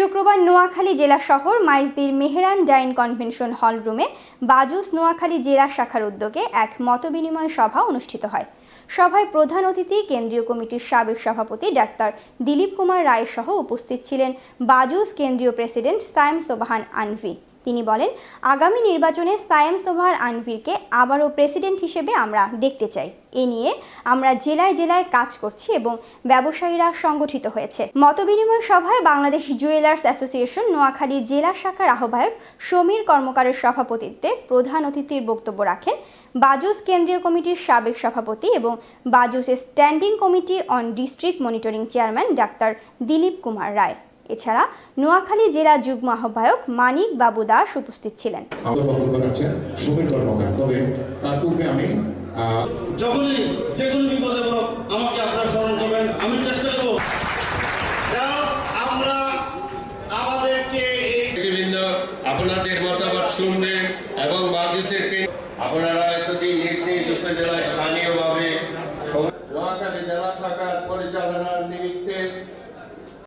শুক্রবার নোয়াখালী জেলা শহর মাইজদির মেহরান ডাইন কনভেনশন হল রুমে বাজুস নোয়াখালী জেলা শাখার উদ্যোগে এক মতবিনিময় সভা অনুষ্ঠিত হয়। সভায় প্রধান অতিথি কেন্দ্রীয় কমিটির সাবেক সভাপতি ডাক্তার দিলীপ কুমার রায় সহ উপস্থিত ছিলেন বাজুস কেন্দ্রীয় প্রেসিডেন্ট সায়েম সোবাহান আনভি। তিনি বলেন, আগামী নির্বাচনে সায়েম সোভার আনভিরকে আবারও প্রেসিডেন্ট হিসেবে আমরা দেখতে চাই। এ নিয়ে আমরা জেলায় জেলায় কাজ করছি এবং ব্যবসায়ীরা সংগঠিত হয়েছে। মতবিনিময় সভায় বাংলাদেশ জুয়েলার্স অ্যাসোসিয়েশন নোয়াখালী জেলা শাখার আহ্বায়ক সমীর কর্মকারের সভাপতিত্বে প্রধান অতিথির বক্তব্য রাখেন বাজুস কেন্দ্রীয় কমিটির সাবেক সভাপতি এবং বাজুসের standing committee on district monitoring chairman doctor Dilip Kumar Roy. এছাড়া নোয়াখালী জেলা যুগ্ম আহ্বায়ক মানিক বাবু দাস উপস্থিত ছিলেন। আমাদের বক্তব্য রাখছেন সমীর কর্মকার। তবে তার পূর্বে আমি যখনই যে কোনো বিপদে আমাকে আপনারা স্মরণ করবেন। আমি চেষ্টা করব আমরা আমাদেরকে আপনাদের মতামত শুনবেন এবং বাংলাদেশকে আপনারা এতদিন নিজ নিজ উপজেলায় স্থানীয়ভাবে নোয়াখালী জেলা শাখার পরিচালনার নিমিত্তে